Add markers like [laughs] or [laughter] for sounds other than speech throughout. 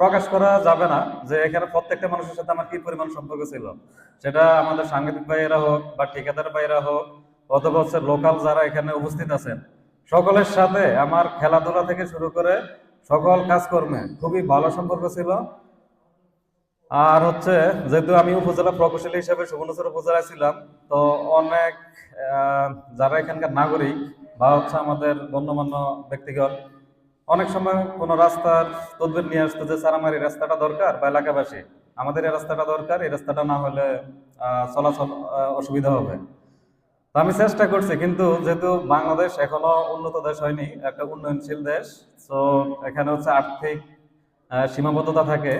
প্রকাশ করা যাবে না যে এখানে প্রত্যেকটা মানুষের সাথে আমার কি পরিমাণ সম্পর্ক ছিল। সেটা আমাদের সাংবাদিক ভাইয়েরা হোক বা ঠিকাদার ভাইয়েরা হোক, অথবা হচ্ছে লোকাল যারা এখানে উপস্থিত আছেন, সকলের সাথে আমার খেলাধুলা থেকে শুরু করে সকল কাজকর্মে খুবই ভালো সম্পর্ক ছিল। আর হচ্ছে, যেহেতু আমি উপজেলা প্রকৌশলী হিসেবে সুবর্ণচর উপজেলায় ছিলাম, তো অনেক যারা এখানকার নাগরিক বা হচ্ছে আমাদের গণ্যমান্য ব্যক্তিগণ অনেক সময় কোনো রাস্তার তদবির নিয়ে আসতো যে স্যার আমার এই রাস্তাটা দরকার বা এলাকাবাসী, আমাদের এই রাস্তাটা দরকার, এই রাস্তাটা না হলে চলাচল অসুবিধা হবে। তো আমি চেষ্টা করছি, কিন্তু যেহেতু বাংলাদেশ এখনও উন্নত দেশ হয়নি, একটা উন্নয়নশীল দেশ তো এখানে হচ্ছে আর্থিক সীমাবদ্ধতা থাকে।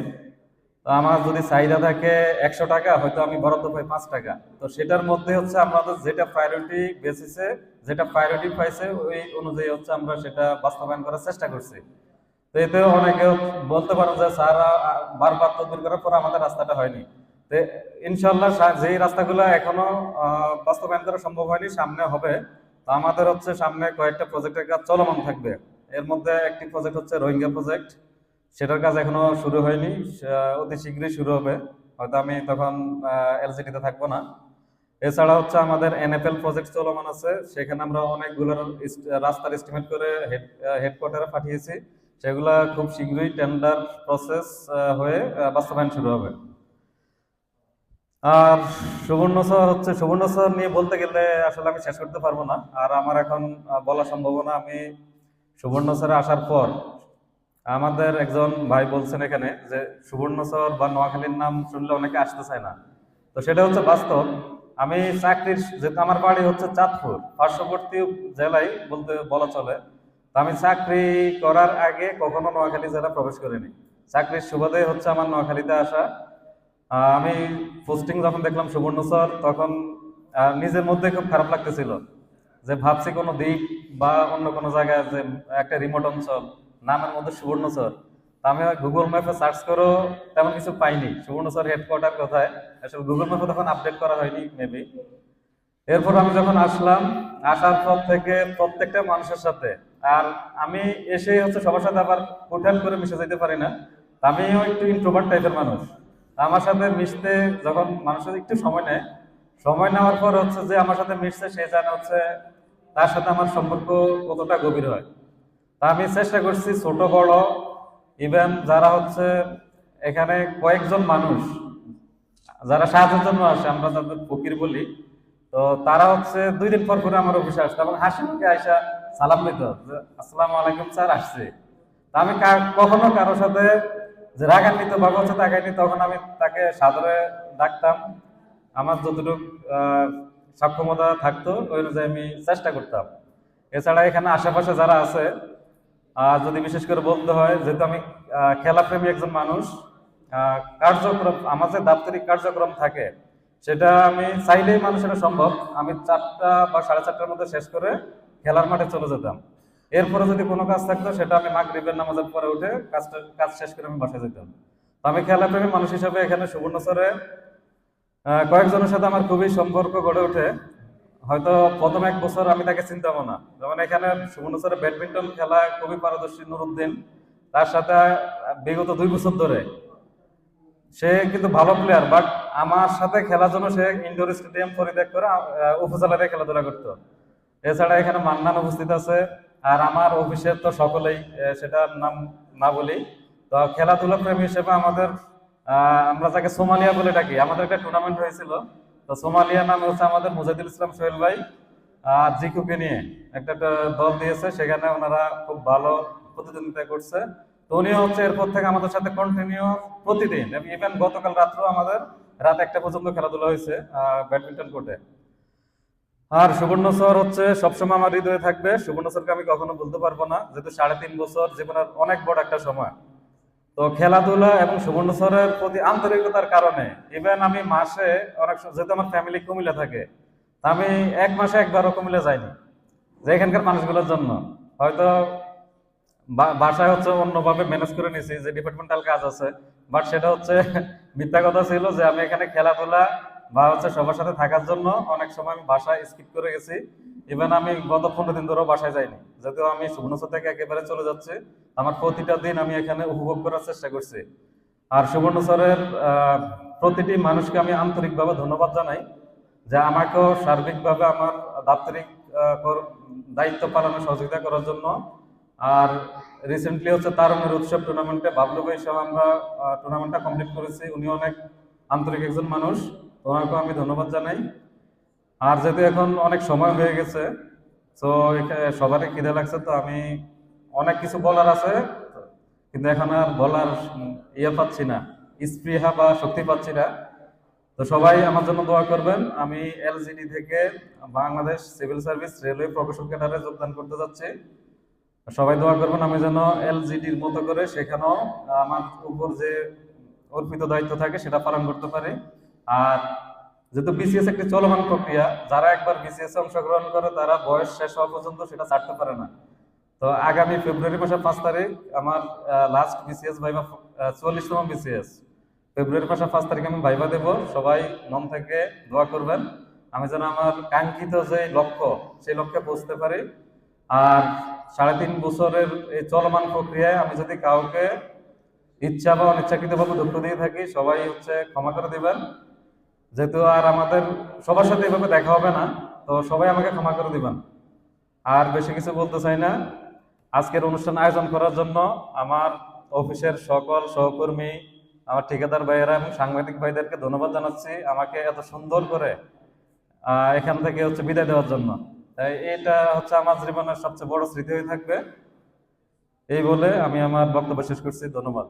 তো আমার যদি চাহিদা থাকে একশো টাকা, হয়তো আমি বরাদ্দ পাই পাঁচ টাকা। তো সেটার মধ্যে হচ্ছে আমাদের যেটা প্রায়োরিটি বেসিসে যেটা প্রায়োরিটি পাইছে ওই অনুযায়ী হচ্ছে আমরা সেটা বাস্তবায়ন করার চেষ্টা করছি। তো এতে অনেকে বলতে পারেন যে, স্যার বারবার তদবির করার পর আমাদের রাস্তাটা হয়নি। তো ইনশাল্লাহ যেই রাস্তাগুলো এখনও বাস্তবায়ন করা সম্ভব হয়নি, সামনে হবে। তো আমাদের হচ্ছে সামনে কয়েকটা প্রজেক্টের কাজ চলমান থাকবে। এর মধ্যে একটি প্রজেক্ট হচ্ছে রোহিঙ্গা প্রজেক্ট সেটার কাজ এখনও শুরু হয়নি অতি শীঘ্রই শুরু হবে। হয়তো আমি তখন এলজিডিতে থাকব না। এছাড়া হচ্ছে আমাদের এনএফএল প্রজেক্ট চলমান আছে, সেখানে আমরা অনেকগুলো রাস্তার এস্টিমেট করে হেডকোয়ার্টারে পাঠিয়েছি। সেগুলা খুব শীঘ্রই টেন্ডার প্রসেস হয়ে বাস্তবায়ন শুরু হবে। আর সুবর্ণ স্যার হচ্ছে, সুবর্ণ স্যার নিয়ে বলতে গেলে আসলে আমি শেষ করতে পারব না। আর আমার এখন বলা সম্ভব না, আমি সুবর্ণ স্যার আসার পর আমাদের একজন ভাই বলছেন এখানে যে সুবর্ণ স্যার বা নোয়াখালীর নাম শুনলে অনেকে আসতে চায় না। তো সেটা হচ্ছে বাস্তব। আমি চাকরির যেহেতু আমার বাড়ি হচ্ছে চাঁদপুর, পার্শ্ববর্তী জেলায় বলতে বলা চলে, তো আমি চাকরি করার আগে কখনো নোয়াখালী জেলা প্রবেশ করিনি। চাকরির সুবাদে হচ্ছে আমার নোয়াখালীতে আসা। আমি পোস্টিং যখন দেখলাম সুবর্ণ স্যার তখন নিজের মধ্যে খুব খারাপ লাগতেছিল যে ভাবছি কোনো দ্বীপ বা অন্য কোনো জায়গায় যে একটা রিমোট অঞ্চল নামের মধ্যে সুবর্ণ স্যার তা আমি গুগল ম্যাপে সার্চ করেও তেমন কিছু পাইনি। সুবর্ণ স্যার হেডকোয়ার্টার কোথায়? আসলে গুগল ম্যাপে তখন আপডেট করা হয়নি মেবি এরপর আমি যখন আসলাম, আসার পর থেকে প্রত্যেকটা মানুষের সাথে। আর আমি এসে হচ্ছে সবার সাথে আবার হোটেল করে মিশে যেতে পারি না। আমিও একটু ইন্ট্রোভার্ট টাইপের মানুষ। আমার সাথে মিশতে যখন মানুষের একটু সময় নেয়, সময় নেওয়ার পর হচ্ছে যে আমার সাথে মিশছে, সে জানে হচ্ছে তার সাথে আমার সম্পর্ক কতটা গভীর হয়। তা আমি চেষ্টা করছি ছোট, বড় ইভেন যারা হচ্ছে এখানে কয়েকজন মানুষ, যারা সাহায্যের জন্য আসে, আমরা তাদের ফকির বলি, তো তারা হচ্ছে দুই দিন পর করে আমার অফিসে আসতো এবং হাসি মুখে আইসা সালাম দিত আসসালামু আলাইকুম স্যার, আসছে। তা আমি কখনো কারোর সাথে যে রাগান্বিত বা হচ্ছে তাকাইনি তখন আমি তাকে সাদরে ডাকতাম। আমার যতটুকু সক্ষমতা থাকতো, ওই অনুযায়ী আমি চেষ্টা করতাম। এছাড়া এখানে আশেপাশে যারা আছে যদি বিশেষ করে বলতে হয়, যেহেতু আমি খেলাপ্রেমী একজন মানুষ কার্যক্রম, আমার যে দাপ্তরিক কার্যক্রম থাকে, সেটা আমি চাইলেই মানুষের সম্ভব। আমি চারটা বা সাড়ে চারটার মধ্যে শেষ করে খেলার মাঠে চলে যেতাম। এরপরে যদি কোনো কাজ থাকতো, সেটা আমি মাগরিবের নামাজের পরে উঠে কাজটা, কাজ শেষ করে আমি বাসায় যেতাম। তো আমি খেলাপ্রেমী মানুষ হিসেবে এখানে সুবর্ণচরে কয়েকজনের সাথে আমার খুবই সম্পর্ক গড়ে ওঠে। হয়তো প্রথম এক বছর আমি তাকে চিনতামও না। যেমন এখানে সুবর্ণচরে ব্যাডমিন্টন খেলা খুবই পারদর্শী নুরুদ্দিন। তার সাথে বিগত দুই বছর ধরে। সে কিন্তু ভালো প্লেয়ার বাট আমার সাথে খেলার জন্য সে ইনডোর স্টেডিয়াম পরিত্যাগ করে উপজেলাতে খেলাধুলা করতো। এছাড়া এখানে মান্নান উপস্থিত আছে, আর আমার অফিসের তো সকলেই সেটার নাম না বলি। তো খেলাধুলা প্রেমী হিসেবে আমাদের আমরা যাকে সোমালিয়া বলে ডাকি, আমাদের একটা টুর্নামেন্ট হয়েছিল। তো সোমালিয়া নামে হচ্ছে আমাদের মুজাহিদুল ইসলাম সোহেল ভাই আর জিকুকে নিয়ে একটা দল দিয়েছে, সেখানে ওনারা খুব ভালো প্রতিদ্বন্দ্বিতা করছে। তো উনি হচ্ছে এরপর থেকে আমাদের সাথে কন্টিনিউ প্রতিদিন এবং ইভেন গতকাল রাত্রেও আমাদের রাত একটা পর্যন্ত খেলাধুলা হয়েছে ব্যাডমিন্টন কোর্টে। আর সুবর্ণ স্যার হচ্ছে সবসময় আমার হৃদয়ে থাকবে। সুবর্ণ স্যারকে আমি কখনো বলতে পারব না, যেহেতু সাড়ে তিন বছর জীবনের অনেক বড় একটা সময়। তো খেলাধুলা এবং সুবর্ণ স্যারের প্রতি আন্তরিকতার কারণে ইভেন আমি মাসে অনেক যেহেতু আমার ফ্যামিলি কুমিল্লা থাকে আমি এক মাসে একবারও কুমিল্লা যাইনি, যে এখানকার মানুষগুলোর জন্য। হয়তো বাসায় হচ্ছে অন্যভাবে ম্যানেজ করে নিয়েছি, যে ডিপার্টমেন্টাল কাজ আছে বাট সেটা হচ্ছে [laughs] মিথ্যা কথা ছিল যে আমি এখানে খেলাধুলা বা হচ্ছে সবার সাথে থাকার জন্য অনেক সময় আমি বাসায় স্কিপ করে গেছি। ইভেন আমি গত পনেরো দিন ধরেও বাসায় যাইনি। যদিও আমি সুবর্ণচর থেকে একেবারে চলে যাচ্ছি, আমার প্রতিটা দিন আমি এখানে উপভোগ করার চেষ্টা করছি। আর সুবর্ণচরের প্রতিটি মানুষকে আমি আন্তরিকভাবে ধন্যবাদ জানাই যে আমাকেও সার্বিকভাবে আমার দাপ্তরিক দায়িত্ব পালনে সহযোগিতা করার জন্য। আর রিসেন্টলি হচ্ছে তারুণের উৎসব টুর্নামেন্টে বাবলু ভাই সহ আমরা টুর্নামেন্টটা কমপ্লিট করেছি। উনি অনেক আন্তরিক একজন মানুষ। ওনাকেও আমি ধন্যবাদ জানাই। আর যেহেতু এখন অনেক সময় হয়ে গেছে, তো সবারই খিদে লাগছে, তো আমি অনেক কিছু বলার আছে, কিন্তু এখন আর বলার ইয়ে পাচ্ছি না, স্পৃহা বা শক্তি পাচ্ছি না। তো সবাই আমার জন্য দোয়া করবেন, আমি এলজিডি থেকে Bangladesh civil service railway profession ক্যাডারে যোগদান করতে যাচ্ছি। সবাই দোয়া করবেন, আমি যেন এলজিডির মতো করে সেখানেও আমার উপর যে অর্পিত দায়িত্ব থাকে, সেটা পালন করতে পারি। আর যেহেতু বিসিএস একটি চলমান প্রক্রিয়া, যারা একবার বিসিএস অংশগ্রহণ করে, তারা বয়স শেষ হওয়া পর্যন্ত সেটা ছাড়তে পারে না। তো আগামী ফেব্রুয়ারি মাসের পাঁচ তারিখ আমার লাস্ট বিসিএস ভাইবা চল্লিশতম বিসিএস ফেব্রুয়ারি মাসের পাঁচ তারিখ আমি ভাইবা দেব। সবাই মন থেকে দোয়া করবেন। আমি যেন আমার কাঙ্ক্ষিত যে লক্ষ্য, সেই লক্ষ্যে পৌঁছতে পারি। আর সাড়ে তিন বছরের এই চলমান প্রক্রিয়ায় আমি যদি কাউকে ইচ্ছা বা অনিচ্ছাকৃতভাবে দুঃখ দিয়ে থাকি, সবাই হচ্ছে ক্ষমা করে দিবেন। যেহেতু আর আমাদের সবার সাথে এভাবে দেখা হবে না, তো সবাই আমাকে ক্ষমা করে দিবেন। আর বেশি কিছু বলতে চাই না। আজকের অনুষ্ঠান আয়োজন করার জন্য আমার অফিসের সকল সহকর্মী, আমার ঠিকাদার ভাইয়েরা এবং সাংবাদিক ভাইদেরকে ধন্যবাদ জানাচ্ছি আমাকে এত সুন্দর করে এখান থেকে হচ্ছে বিদায় দেওয়ার জন্য। তাই এটা হচ্ছে আমার জীবনের সবচেয়ে বড় স্মৃতি হয়ে থাকবে। এই বলে আমি আমার বক্তব্য শেষ করছি। ধন্যবাদ।